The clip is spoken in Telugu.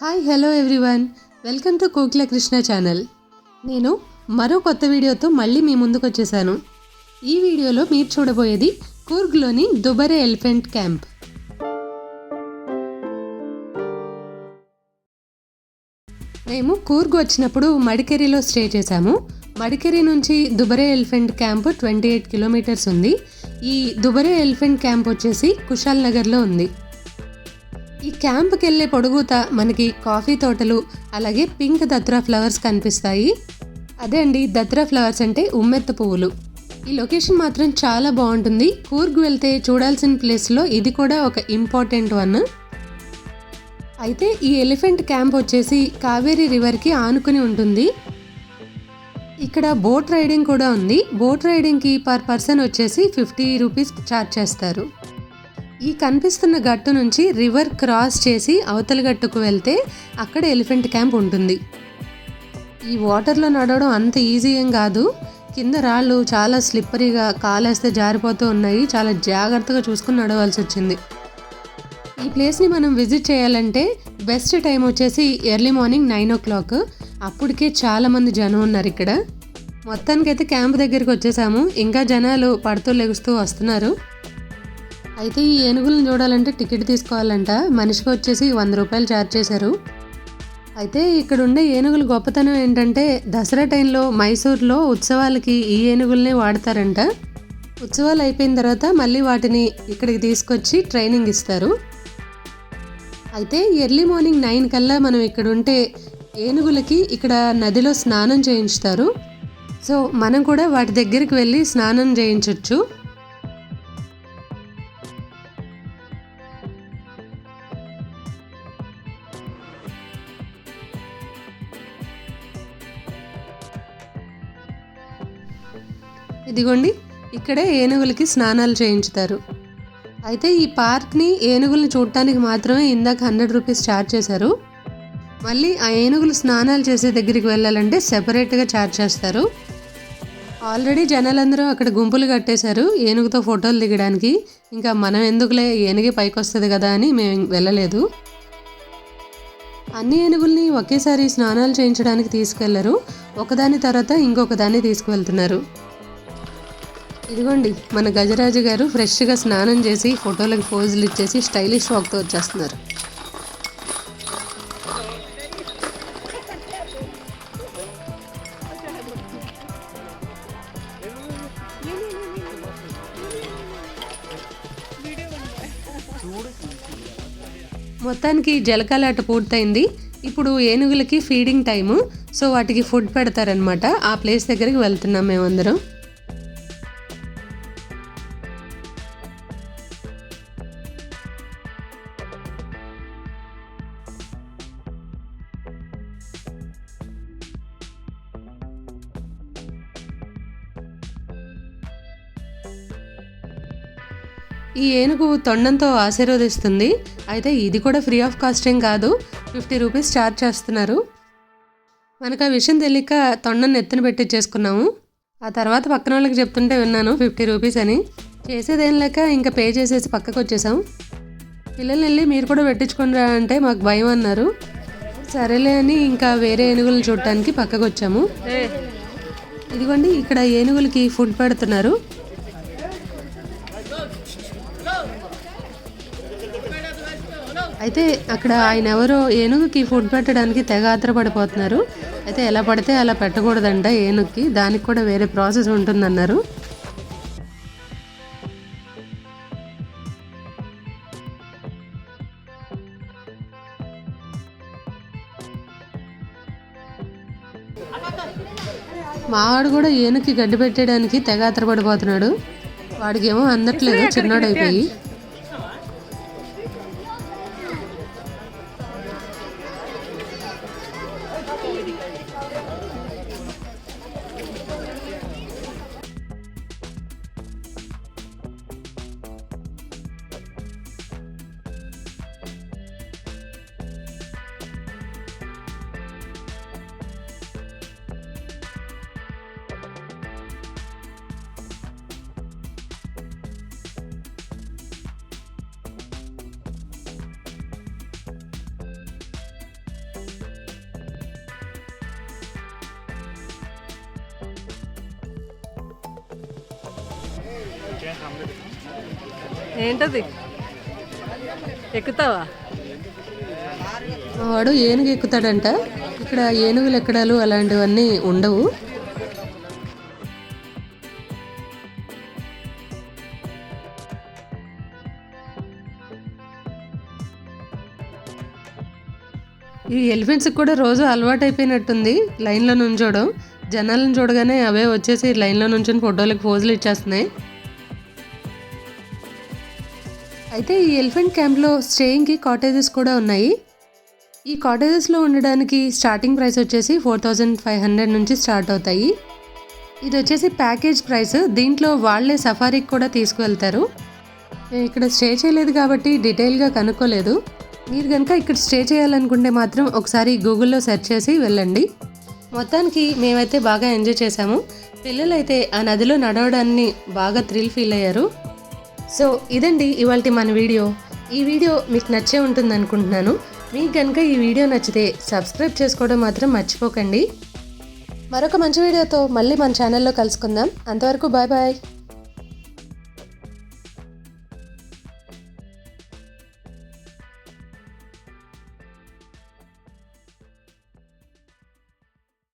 Hi hello everyone welcome to Kokila Krishna channel నేను మరో కొత్త వీడియోతో మళ్ళీ మీ ముందుకు వచ్చేసాను. ఈ వీడియోలో మీరు చూడబోయేది కూర్గ్లోని దుబరే ఎలిఫెంట్ క్యాంప్. మేము కూర్గ్ వచ్చినప్పుడు మడికేరిలో స్టే చేశాము. మడికేరి నుంచి Dubare elephant camp twenty eight kilometres ఉంది. ఈ దుబరే ఎలిఫెంట్ క్యాంప్ వచ్చేసి కుషాల్ నగర్లో ఉంది. ఈ క్యాంప్కి వెళ్ళే పొడుగుత మనకి కాఫీ తోటలు అలాగే పింక్ దత్రా ఫ్లవర్స్ కనిపిస్తాయి. అదే అండి దత్రా ఫ్లవర్స్ అంటే ఉమ్మెత్త పువ్వులు. ఈ లొకేషన్ మాత్రం చాలా బాగుంటుంది. కూర్గ్ వెళ్తే చూడాల్సిన ప్లేస్లో ఇది కూడా ఒక ఇంపార్టెంట్ వన్. అయితే ఈ ఎలిఫెంట్ క్యాంప్ వచ్చేసి కావేరీ రివర్కి ఆనుకుని ఉంటుంది. ఇక్కడ బోట్ రైడింగ్ కూడా ఉంది. బోట్ రైడింగ్కి పర్ పర్సన్ వచ్చేసి ఫిఫ్టీ రూపీస్ ఛార్జ్ చేస్తారు. ఈ కనిపిస్తున్న గట్టు నుంచి రివర్ క్రాస్ చేసి అవతల గట్టుకు వెళ్తే అక్కడ ఎలిఫెంట్ క్యాంప్ ఉంటుంది. ఈ వాటర్లో నడవడం అంత ఈజీ ఏం కాదు. కింద రాళ్ళు చాలా స్లిప్పరీగా కాలేస్తే జారిపోతూ ఉన్నాయి. చాలా జాగ్రత్తగా చూసుకుని నడవాల్సి వచ్చింది. ఈ ప్లేస్ని మనం విజిట్ చేయాలంటే బెస్ట్ టైం వచ్చేసి early morning nine o'clock. అప్పటికే చాలామంది జనం ఉన్నారు ఇక్కడ. మొత్తానికైతే క్యాంప్ దగ్గరికి వచ్చేసాము. ఇంకా జనాలు పడుతూ లెగుస్తూ వస్తున్నారు. అయితే ఈ ఏనుగులను చూడాలంటే టికెట్ తీసుకోవాలంట. మనిషికి వచ్చేసి వంద రూపాయలు ఛార్జ్ చేశారు. అయితే ఇక్కడ ఉండే ఏనుగుల గొప్పతనం ఏంటంటే దసరా టైంలో మైసూర్లో ఉత్సవాలకి ఈ ఏనుగుల్ని వాడతారంట. ఉత్సవాలు అయిపోయిన తర్వాత మళ్ళీ వాటిని ఇక్కడికి తీసుకొచ్చి ట్రైనింగ్ ఇస్తారు. అయితే ఎర్లీ మార్నింగ్ నైన్ కల్లా మనం ఇక్కడ ఉంటే ఏనుగులకి ఇక్కడ నదిలో స్నానం చేయించుతారు. సో మనం కూడా వాటి దగ్గరికి వెళ్ళి స్నానం చేయించవచ్చు ఇదిగోండి ఇక్కడే ఏనుగులకి స్నానాలు చేయించుతారు. అయితే ఈ పార్క్ని ఏనుగులను చూడటానికి మాత్రమే ఇందాక హండ్రెడ్ రూపీస్ ఛార్జ్ చేశారు. మళ్ళీ ఆ ఏనుగులు స్నానాలు చేసే దగ్గరికి వెళ్ళాలంటే సెపరేట్గా ఛార్జ్ చేస్తారు. ఆల్రెడీ జనాలందరూ అక్కడ గుంపులు కట్టేశారు ఏనుగుతో ఫోటోలు దిగడానికి. ఇంకా మనం ఎందుకులే ఏనుగే పైకి వస్తుంది కదా అని మేము వెళ్ళలేదు. అన్ని ఏనుగుల్ని ఒకేసారి స్నానాలు చేయించడానికి తీసుకెళ్ళరు. ఒకదాని తర్వాత ఇంకొక దాన్ని తీసుకువెళ్తున్నారు. ఇదిగోండి మన గజరాజు గారు ఫ్రెష్గా స్నానం చేసి ఫోటోలకు పోజులు ఇచ్చేసి స్టైలిష్ వాక్తో వచ్చేస్తున్నారు. మొత్తానికి జలకాలాట పూర్తయింది. ఇప్పుడు ఏనుగులకి ఫీడింగ్ టైము సో వాటికి ఫుడ్ పెడతారనమాట ఆ ప్లేస్ దగ్గరికి వెళ్తున్నాం మేమందరం. ఈ ఏనుగు తొండంతో ఆశీర్వదిస్తుంది. అయితే ఇది కూడా ఫ్రీ ఆఫ్ కాస్ట్ ఏం కాదు. ఫిఫ్టీ రూపీస్ ఛార్జ్ చేస్తున్నారు. మనకు ఆ విషయం తెలియక తొండం ఎత్తున పెట్టించేసుకున్నాము ఆ తర్వాత పక్కన వాళ్ళకి చెప్తుంటే విన్నాను ఫిఫ్టీ రూపీస్ అని. చేసేదేం లేక ఇంకా పే చేసేసి పక్కకు వచ్చేసాం. పిల్లల్ని వెళ్ళి మీరు కూడా పెట్టించుకుని అంటే మాకు భయం అన్నారు. సరేలే అని ఇంకా వేరే ఏనుగులను చూడటానికి పక్కకు వచ్చాము. ఇదిగోండి ఇక్కడ ఏనుగులకి ఫుడ్ పెడుతున్నారు. అయితే అక్కడ ఆయన ఎవరో ఏనుగుకి ఫుడ్ పెట్టడానికి తెగ ఆత్రపడిపోతున్నారు. అయితే ఎలా పడితే అలా పెట్టకూడదంట ఏనుగుకి. దానికి కూడా వేరే ప్రాసెస్ ఉంటుందన్నారు. మావాడు కూడా ఏనుగుకి గడ్డి పెట్టడానికి తెగ ఆత్రపడిపోతున్నాడు. వాడికేమో అందట్లేదు చిన్నోడైపోయి ఏంటది? ఎక్కుతావా? వాడు ఏనుగు ఎక్కుతాడంట. ఇక్కడ ఏనుగులు ఎక్కడాలు అలాంటివన్నీ ఉండవు. ఈ ఎలిఫెంట్స్కి కూడా రోజు అలవాటు అయిపోయినట్టుంది లైన్లో నుంచోడం. జనాలను చూడగానే అవే వచ్చేసి లైన్లో నుంచొని ఫోటోలకు పోజులు ఇచ్చేస్తున్నాయి. అయితే ఈ ఎలిఫెంట్ క్యాంప్లో స్టేయింగ్కి కాటేజెస్ కూడా ఉన్నాయి. ఈ కాటేజెస్లో ఉండడానికి స్టార్టింగ్ ప్రైస్ వచ్చేసి ఫోర్ థౌజండ్ ఫైవ్ హండ్రెడ్ నుంచి స్టార్ట్ అవుతాయి. ఇది వచ్చేసి ప్యాకేజ్ ప్రైస్. దీంట్లో వాళ్ళే సఫారీకి కూడా తీసుకువెళ్తారు. నేను ఇక్కడ స్టే చేయలేదు కాబట్టి డీటెయిల్గా కనుక్కోలేదు. మీరు కనుక ఇక్కడ స్టే చేయాలనుకుంటే మాత్రం ఒకసారి గూగుల్లో సెర్చ్ చేసి వెళ్ళండి. మొత్తానికి మేమైతే బాగా ఎంజాయ్ చేసాము పిల్లలైతే ఆ నదిలో నడవడాన్ని బాగా థ్రిల్ ఫీల్ అయ్యారు. సో ఇదండి ఇవాళ మన వీడియో. ఈ వీడియో మీకు నచ్చే ఉంటుంది అనుకుంటున్నాను. మీకు కనుక ఈ వీడియో నచ్చితే సబ్స్క్రైబ్ చేసుకోవడం మాత్రం మర్చిపోకండి. మరొక మంచి వీడియోతో మళ్ళీ మన ఛానల్లో కలుసుకుందాం. అంతవరకు బాయ్ బాయ్.